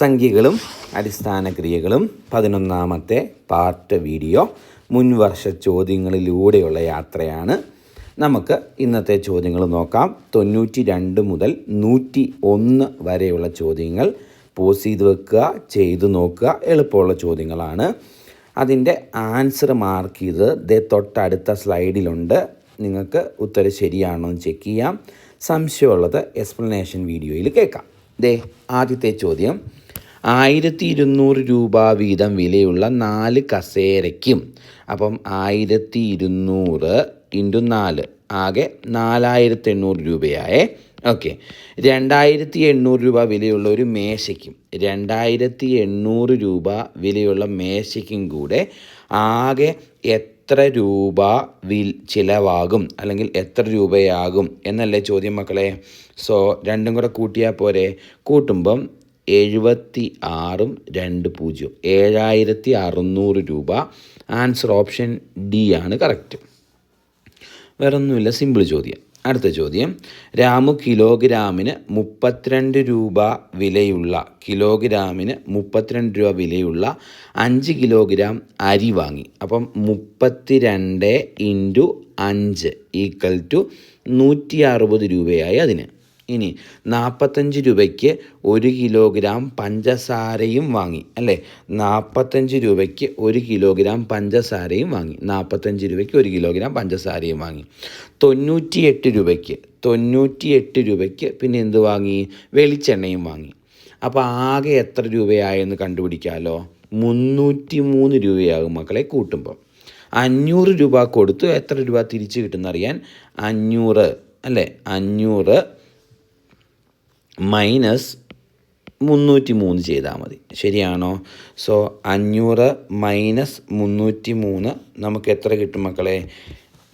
സംഖ്യകളും അടിസ്ഥാന ക്രിയകളും പതിനൊന്നാമത്തെ പാർട്ട് വീഡിയോ മുൻവർഷ ചോദ്യങ്ങളിലൂടെയുള്ള യാത്രയാണ്. നമുക്ക് ഇന്നത്തെ ചോദ്യങ്ങൾ നോക്കാം. തൊണ്ണൂറ്റി രണ്ട് മുതൽ നൂറ്റി ഒന്ന് വരെയുള്ള ചോദ്യങ്ങൾ. പോസ് ചെയ്ത് വെക്കുക ചെയ്തു നോക്കുക എളുപ്പമുള്ള ചോദ്യങ്ങളാണ്. അതിന്റെ ആൻസർ മാർക്ക് ചെയ്ത് ദേ തൊട്ടടുത്ത സ്ലൈഡിലുണ്ട്. നിങ്ങൾക്ക് ഉത്തരം ശരിയാണോ എന്ന് ചെക്ക് ചെയ്യാം. സംശയമുള്ളത് എക്സ്പ്ലനേഷൻ വീഡിയോയിൽ കേൾക്കാം. ദേ ആദ്യത്തെ ചോദ്യം. ആയിരത്തി ഇരുന്നൂറ് രൂപ വീതം വിലയുള്ള നാല് കസേരയ്ക്കും. അപ്പം ആയിരത്തി ഇരുന്നൂറ് ഇന്റു നാല് ആകെ നാലായിരത്തി എണ്ണൂറ് രൂപയായേ. ഓക്കെ. രണ്ടായിരത്തി എണ്ണൂറ് രൂപ വിലയുള്ള ഒരു മേശയ്ക്കും രണ്ടായിരത്തി എണ്ണൂറ് രൂപ വിലയുള്ള മേശയ്ക്കും കൂടെ ആകെ എത്ര രൂപ വിൽ ചിലവാകും? അല്ലെങ്കിൽ എത്ര രൂപയാകും? എന്നല്ലേ ചോദ്യം മക്കളെ? സോ രണ്ടും കൂടെ കൂട്ടിയാൽ പോരെ. കൂട്ടുമ്പം എഴുപത്തി ആറും രണ്ട് പൂജ്യം. ഏഴായിരത്തി അറുന്നൂറ് രൂപ. ആൻസർ ഓപ്ഷൻ ഡി ആണ് കറക്റ്റ്. വേറൊന്നുമില്ല സിമ്പിൾ ചോദ്യം. അടുത്ത ചോദ്യം. രാമു കിലോഗ്രാമിന് മുപ്പത്തിരണ്ട് രൂപ വിലയുള്ള കിലോഗ്രാമിന് മുപ്പത്തിരണ്ട് രൂപ വിലയുള്ള അഞ്ച് കിലോഗ്രാം അരി വാങ്ങി. അപ്പം മുപ്പത്തിരണ്ട് ഇന്റു അഞ്ച് ഈക്വൽ ടു നൂറ്റി അറുപത് രൂപയായി അതിന്. ഇനി നാൽപ്പത്തഞ്ച് രൂപയ്ക്ക് ഒരു കിലോഗ്രാം പഞ്ചസാരയും വാങ്ങി. അല്ലേ? നാൽപ്പത്തഞ്ച് രൂപയ്ക്ക് ഒരു കിലോഗ്രാം പഞ്ചസാരയും വാങ്ങി. നാൽപ്പത്തഞ്ച് രൂപയ്ക്ക് ഒരു കിലോഗ്രാം പഞ്ചസാരയും വാങ്ങി. തൊണ്ണൂറ്റിയെട്ട് രൂപയ്ക്ക് തൊണ്ണൂറ്റിയെട്ട് രൂപയ്ക്ക് പിന്നെ എന്ത് വാങ്ങി? വെളിച്ചെണ്ണയും വാങ്ങി. അപ്പോൾ ആകെ എത്ര രൂപയായെന്ന് കണ്ടുപിടിക്കാമല്ലോ മുന്നൂറ്റി മൂന്ന് രൂപയാകും മക്കളെ കൂട്ടുമ്പോൾ അഞ്ഞൂറ് രൂപ കൊടുത്തു എത്ര രൂപ തിരിച്ച് കിട്ടുന്നറിയാൻ? അഞ്ഞൂറ് അല്ലേ? അഞ്ഞൂറ് മൈനസ് മുന്നൂറ്റി മൂന്ന് ചെയ്താൽ മതി. ശരിയാണോ? സോ അഞ്ഞൂറ് മൈനസ് മുന്നൂറ്റി മൂന്ന് നമുക്ക് എത്ര കിട്ടും മക്കളെ?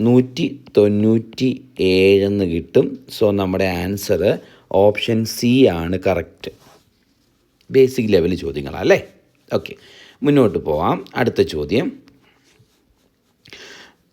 നൂറ്റി തൊണ്ണൂറ്റി ഏഴെന്ന് കിട്ടും. സോ നമ്മുടെ ആൻസർ ഓപ്ഷൻ സി ആണ് കറക്റ്റ്. ബേസിക് ലെവൽ ചോദ്യങ്ങളല്ലേ ഓക്കെ. മുന്നോട്ട് പോവാം. അടുത്ത ചോദ്യം.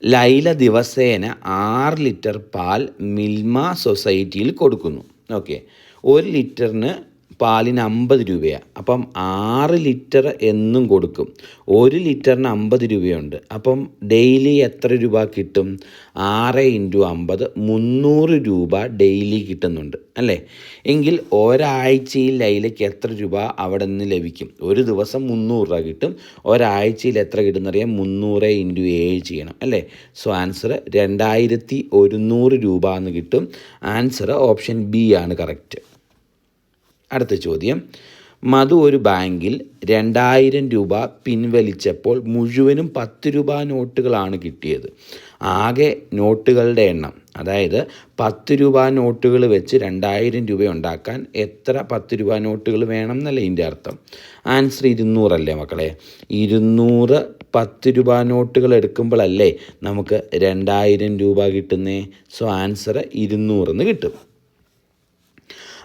ലൈല ദിവസേന ആറ് ലിറ്റർ പാൽ മിൽമ സൊസൈറ്റിയിൽ കൊടുക്കുന്നു. ഓക്കെ. ഒരു ലിറ്ററിന് പാലിന് അമ്പത് രൂപയാണ് അപ്പം ആറ് ലിറ്റർ എന്നും കൊടുക്കും. ഒരു ലിറ്ററിന് അമ്പത് രൂപയുണ്ട്. അപ്പം ഡെയിലി എത്ര രൂപ കിട്ടും? ആറ് ഇന്റു അമ്പത് മുന്നൂറ് രൂപ ഡെയിലി കിട്ടുന്നുണ്ട്. അല്ലേ? എങ്കിൽ ഒരാഴ്ചയിൽ ലൈലയ്ക്ക് എത്ര രൂപ അവിടെ നിന്ന് ലഭിക്കും? ഒരു ദിവസം മുന്നൂറ് രൂപ കിട്ടും. ഒരാഴ്ചയിൽ എത്ര കിട്ടുന്നറിയാം? മുന്നൂറ് ഇന്റു ഏഴ് ചെയ്യണം. അല്ലേ? സോ ആൻസർ രണ്ടായിരത്തി ഒരുന്നൂറ് രൂപ എന്ന് കിട്ടും. ആൻസർ ഓപ്ഷൻ ബി ആണ് കറക്റ്റ്. അടുത്ത ചോദ്യം. മധു ഒരു ബാങ്കിൽ രണ്ടായിരം രൂപ പിൻവലിച്ചപ്പോൾ മുഴുവനും പത്ത് രൂപ നോട്ടുകളാണ് കിട്ടിയത്. ആകെ നോട്ടുകളുടെ എണ്ണം അതായത് പത്ത് രൂപ നോട്ടുകൾ വെച്ച് രണ്ടായിരം രൂപ ഉണ്ടാക്കാൻ എത്ര പത്ത് രൂപ നോട്ടുകൾ വേണം എന്നല്ല ഇതിന്റെ അർത്ഥം? ആൻസർ ഇരുന്നൂറല്ലേ മക്കളെ? ഇരുന്നൂറ് പത്ത് രൂപ നോട്ടുകൾ എടുക്കുമ്പോഴല്ലേ നമുക്ക് രണ്ടായിരം രൂപ കിട്ടുന്നേ? സോ ആൻസർ ഇരുന്നൂറെന്ന് കിട്ടും.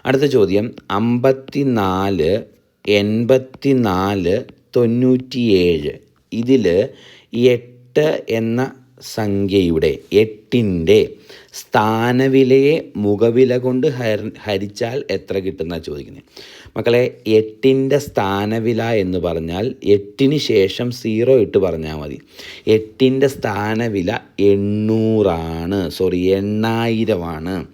അടുത്ത ചോദ്യം. അമ്പത്തി നാല് എൺപത്തി നാല് തൊണ്ണൂറ്റിയേഴ്. ഇതിൽ എട്ട് എന്ന സംഖ്യയുടെ എട്ടിന്റെ സ്ഥാനവിലയെ മുഖവില കൊണ്ട് ഹരിച്ചാൽ എത്ര കിട്ടുന്ന ചോദിക്കുന്നത് മക്കളെ എട്ടിന്റെ സ്ഥാനവില എന്ന് പറഞ്ഞാൽ എട്ടിന് ശേഷം സീറോ ഇട്ട് പറഞ്ഞാൽ മതി. എട്ടിന്റെ സ്ഥാനവില എണ്ണൂറാണ്. സോറി എണ്ണായിരമാണ്.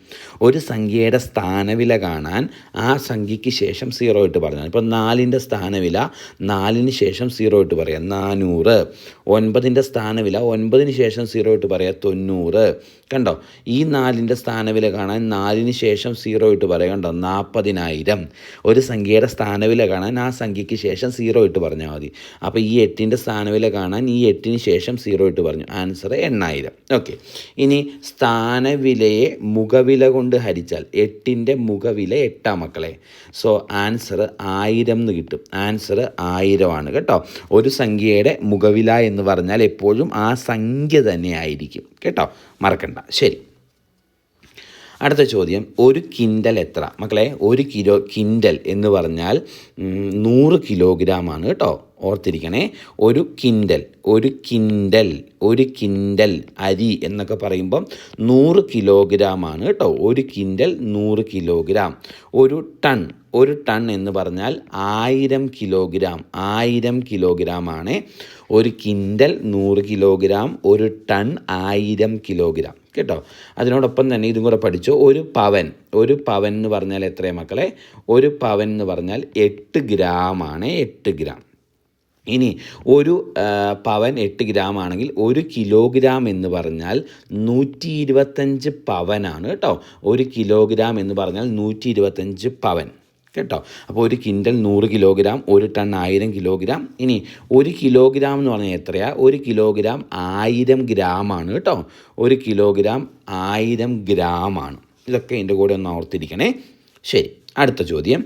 ഒരു സംഖ്യയുടെ സ്ഥാനവില കാണാൻ ആ സംഖ്യയ്ക്ക് ശേഷം സീറോ ഇട്ട് പറഞ്ഞാൽ. ഇപ്പോൾ നാലിന്റെ സ്ഥാനവില നാലിന് ശേഷം സീറോ ഇട്ട് പറയാം നാനൂറ്. ഒൻപതിന്റെ സ്ഥാനവില ഒൻപതിന് ശേഷം സീറോ ഇട്ട് പറയാം തൊണ്ണൂറ്. കണ്ടോ? ഈ നാലിന്റെ സ്ഥാനവില കാണാൻ നാലിന് ശേഷം സീറോ ഇട്ട് പറയാം കണ്ടോ? നാൽപ്പതിനായിരം. ഒരു സംഖ്യയുടെ സ്ഥാനവില കാണാൻ ആ സംഖ്യയ്ക്ക് ശേഷം സീറോ ഇട്ട് പറഞ്ഞാൽ മതി. അപ്പോൾ ഈ എട്ടിന്റെ സ്ഥാനവില കാണാൻ ഈ എട്ടിന് ശേഷം സീറോ ഇട്ട് പറഞ്ഞു. ആൻസർ എണ്ണായിരം. ഓക്കെ ഇനി സ്ഥാനവിലയെ മുഖവില കൊണ്ട് ഹരിച്ചാൽ എട്ടിന്റെ മുഖവില എട്ടാം മക്കളെ. സോ ആൻസർ ആയിരം എന്ന് കിട്ടും. ആൻസർ ആയിരമാണ് കേട്ടോ. ഒരു സംഖ്യയുടെ മുഖവില എന്ന് പറഞ്ഞാൽ എപ്പോഴും ആ സംഖ്യ തന്നെ ആയിരിക്കും. കേട്ടോ? മറക്കണ്ട. ശരി. അടുത്ത ചോദ്യം ഒരു കിൻഡൽ എത്ര? മക്കളെ ഒരു കിലോ കിൻഡൽ എന്ന് പറഞ്ഞാൽ നൂറ് കിലോഗ്രാമാണ് കേട്ടോ ഓർത്തിരിക്കണേ. ഒരു കിൻഡൽ ഒരു കിൻഡൽ ഒരു കിൻഡൽ അരി എന്നൊക്കെ പറയുമ്പം നൂറ് കിലോഗ്രാമാണ് കേട്ടോ. ഒരു കിൻഡൽ നൂറ് കിലോഗ്രാം. ഒരു ടൺ ഒരു ടൺ എന്ന് പറഞ്ഞാൽ ആയിരം കിലോഗ്രാം ആയിരം കിലോഗ്രാം ആണ്. ഒരു കിൻഡൽ നൂറ് കിലോഗ്രാം ഒരു ടൺ ആയിരം കിലോഗ്രാം. കേട്ടോ? അതിനോടൊപ്പം തന്നെ ഇതും കൂടെ പഠിച്ചു. ഒരു പവൻ ഒരു പവൻ എന്ന് പറഞ്ഞാൽ എത്രയാണ് മക്കളെ? ഒരു പവൻ എന്ന് പറഞ്ഞാൽ എട്ട് ഗ്രാം ആണ് എട്ട് ഗ്രാം. ഇനി ഒരു പവൻ എട്ട് ഗ്രാം ആണെങ്കിൽ ഒരു കിലോഗ്രാം എന്ന് പറഞ്ഞാൽ നൂറ്റി ഇരുപത്തഞ്ച് പവനാണ് കേട്ടോ. ഒരു കിലോഗ്രാം എന്ന് പറഞ്ഞാൽ നൂറ്റി ഇരുപത്തഞ്ച് പവൻ. കേട്ടോ. അപ്പോൾ ഒരു കിൻഡൽ നൂറ് കിലോഗ്രാം ഒരു ടൺ ആയിരം കിലോഗ്രാം. ഇനി ഒരു കിലോഗ്രാം എന്ന് പറഞ്ഞാൽ എത്രയാണ് ഒരു കിലോഗ്രാം ആയിരം ഗ്രാമാണ് കേട്ടോ. ഒരു കിലോഗ്രാം ആയിരം ഗ്രാമാണ്. ഇതൊക്കെ എന്റെ കൂടെ ഒന്ന് ഓർത്തിരിക്കണേ ശരി അടുത്ത ചോദ്യം.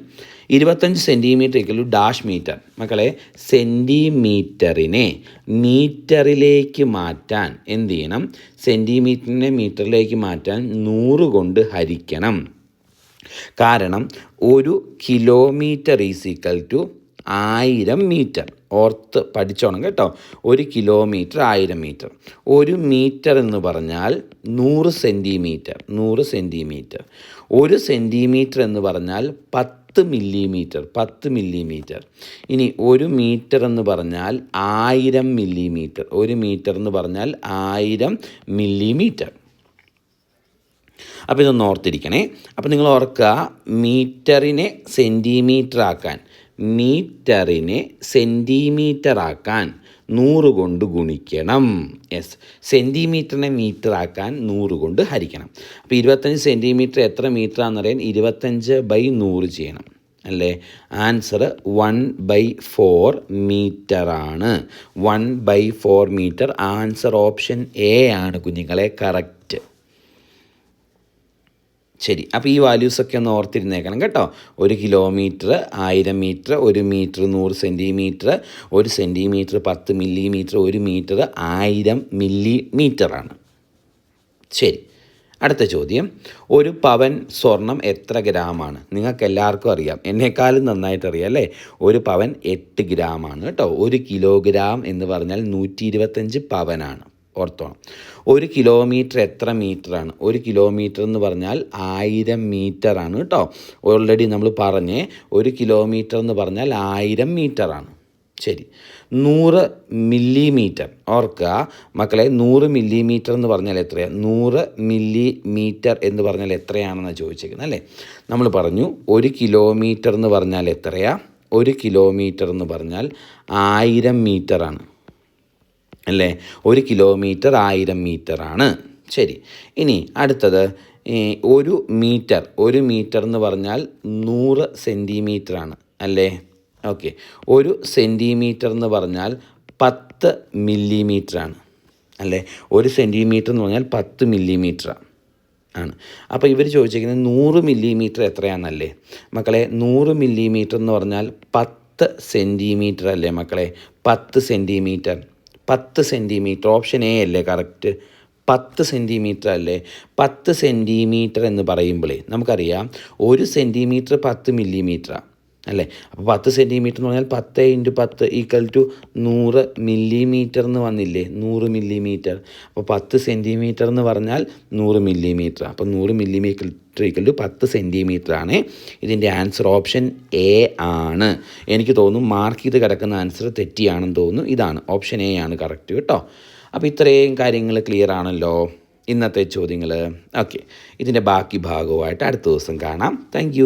ഇരുപത്തഞ്ച് സെന്റിമീറ്റർ ഇക്കലു ഡാഷ് മീറ്റർ മക്കളെ സെന്റിമീറ്ററിനെ മീറ്ററിലേക്ക് മാറ്റാൻ എന്ത് ചെയ്യണം? സെന്റിമീറ്ററിനെ മീറ്ററിലേക്ക് മാറ്റാൻ നൂറ് കൊണ്ട് ഹരിക്കണം. കാരണം ഒരു കിലോമീറ്റർ ഈസ് ഈക്വൽ ടു ആയിരം മീറ്റർ ഓർത്ത് പഠിച്ചോണം കേട്ടോ. ഒരു കിലോമീറ്റർ ആയിരം മീറ്റർ ഒരു മീറ്റർ എന്ന് പറഞ്ഞാൽ നൂറ് സെന്റിമീറ്റർ നൂറ് സെന്റിമീറ്റർ ഒരു സെന്റിമീറ്റർ എന്ന് പറഞ്ഞാൽ പത്ത് മില്ലിമീറ്റർ പത്ത് മില്ലിമീറ്റർ ഇനി ഒരു മീറ്റർ എന്ന് പറഞ്ഞാൽ ആയിരം മില്ലിമീറ്റർ ഒരു മീറ്റർ എന്ന് പറഞ്ഞാൽ ആയിരം മില്ലിമീറ്റർ അപ്പോൾ ഇതൊന്ന് ഓർത്തിരിക്കണേ. അപ്പോൾ നിങ്ങൾ ഓർക്കുക മീറ്ററിനെ സെന്റിമീറ്റർ ആക്കാൻ മീറ്ററിനെ സെന്റിമീറ്റർ ആക്കാൻ നൂറ് കൊണ്ട് ഗുണിക്കണം. യെസ് സെന്റിമീറ്ററിനെ മീറ്റർ ആക്കാൻ നൂറ് കൊണ്ട് ഹരിക്കണം. അപ്പോൾ ഇരുപത്തഞ്ച് സെന്റിമീറ്റർ എത്ര മീറ്റർ ആണെന്നറിയാൻ ഇരുപത്തഞ്ച് ബൈ നൂറ് ചെയ്യണം. അല്ലേ? ആൻസർ വൺ ബൈ ഫോർ ആണ് one by four metre. Answer option A ആണ് കുഞ്ഞുങ്ങളെ. കറക്റ്റ്. ശരി. അപ്പോൾ ഈ വാല്യൂസൊക്കെ ഒന്ന് ഓർത്തിരുന്നേക്കണം കേട്ടോ. ഒരു കിലോമീറ്റർ ആയിരം മീറ്റർ ഒരു മീറ്റർ നൂറ് സെന്റിമീറ്റർ ഒരു സെന്റിമീറ്റർ പത്ത് മില്ലിമീറ്റർ ഒരു മീറ്റർ ആയിരം മില്ലിമീറ്ററാണ് ശരി. അടുത്ത ചോദ്യം. ഒരു പവൻ സ്വർണം എത്ര ഗ്രാമാണ് നിങ്ങൾക്ക് എല്ലാവർക്കും അറിയാം. എന്നെക്കാളും നന്നായിട്ട് അറിയാം അല്ലേ? ഒരു പവൻ എട്ട് ഗ്രാമാണ് കേട്ടോ. ഒരു കിലോഗ്രാം എന്ന് പറഞ്ഞാൽ നൂറ്റി ഇരുപത്തഞ്ച് പവനാണ്. ഓർത്തോണം ഒരു കിലോമീറ്റർ എത്ര മീറ്ററാണ് ഒരു കിലോമീറ്റർ എന്ന് പറഞ്ഞാൽ ആയിരം മീറ്ററാണ് കേട്ടോ. ഓൾറെഡി നമ്മൾ പറഞ്ഞേ ഒരു കിലോമീറ്റർ എന്ന് പറഞ്ഞാൽ ആയിരം മീറ്ററാണ് ശരി. നൂറ് മില്ലിമീറ്റർ ഓർക്കുക മക്കളെ നൂറ് മില്ലിമീറ്റർ എന്ന് പറഞ്ഞാൽ എത്രയാണ് നൂറ് മില്ലിമീറ്റർ എന്ന് പറഞ്ഞാൽ എത്രയാണെന്ന് ചോദിച്ചേക്കുന്നത് അല്ലേ? നമ്മൾ പറഞ്ഞു ഒരു കിലോമീറ്റർ എന്ന് പറഞ്ഞാൽ എത്രയാണ് ഒരു കിലോമീറ്റർ എന്ന് പറഞ്ഞാൽ ആയിരം മീറ്ററാണ് അല്ലേ? ഒരു കിലോമീറ്റർ ആയിരം മീറ്ററാണ്. ശരി. ഇനി അടുത്തത് ഒരു മീറ്റർ ഒരു മീറ്റർ എന്ന് പറഞ്ഞാൽ നൂറ് സെന്റിമീറ്ററാണ് അല്ലേ? ഓക്കെ. ഒരു സെന്റിമീറ്റർ എന്ന് പറഞ്ഞാൽ പത്ത് മില്ലിമീറ്ററാണ് അല്ലേ? ഒരു സെന്റിമീറ്റർ എന്ന് പറഞ്ഞാൽ പത്ത് മില്ലിമീറ്ററാണ് ആണ്. അപ്പോൾ ഇവർ ചോദിച്ചിരിക്കുന്നത് നൂറ് മില്ലിമീറ്റർ എത്രയാണെന്നല്ലേ മക്കളെ നൂറ് മില്ലിമീറ്റർ എന്ന് പറഞ്ഞാൽ പത്ത് സെന്റിമീറ്റർ അല്ലേ മക്കളെ? പത്ത് സെന്റിമീറ്റർ പത്ത് സെന്റിമീറ്റർ ഓപ്ഷൻ എ അല്ലേ കറക്റ്റ് പത്ത് സെന്റിമീറ്റർ അല്ലേ? പത്ത് സെന്റിമീറ്റർ എന്ന് പറയുമ്പോഴേ നമുക്കറിയാം ഒരു സെന്റിമീറ്റർ പത്ത് മില്ലിമീറ്ററാണ് അല്ലേ? അപ്പോൾ പത്ത് സെന്റിമീറ്റർ എന്ന് പറഞ്ഞാൽ പത്ത് ഇന്റു പത്ത് ഈക്വൽ ടു നൂറ് മില്ലിമീറ്റർ എന്ന് വന്നില്ലേ? നൂറ് മില്ലിമീറ്റർ അപ്പോൾ പത്ത് സെന്റിമീറ്റർ എന്ന് പറഞ്ഞാൽ നൂറ് മില്ലിമീറ്റർ അപ്പോൾ നൂറ് മില്ലിമീറ്റർ ഈക്വൽ ടു പത്ത് സെന്റിമീറ്റർ ആണ്. ഇതിന്റെ ആൻസർ ഓപ്ഷൻ എ ആണ്. എനിക്ക് തോന്നുന്നു മാർക്ക് ചെയ്ത് കിടക്കുന്ന ആൻസർ തെറ്റിയാണെന്ന് തോന്നുന്നു. ഇതാണ്. ഓപ്ഷൻ എ ആണ് കറക്റ്റ് കേട്ടോ. അപ്പോൾ ഇത്രയും കാര്യങ്ങൾ ക്ലിയർ ആണല്ലോ. ഇന്നത്തെ ചോദ്യങ്ങൾ ഓക്കെ ഇതിന്റെ ബാക്കി ഭാഗവുമായിട്ട് അടുത്ത ദിവസം കാണാം. താങ്ക്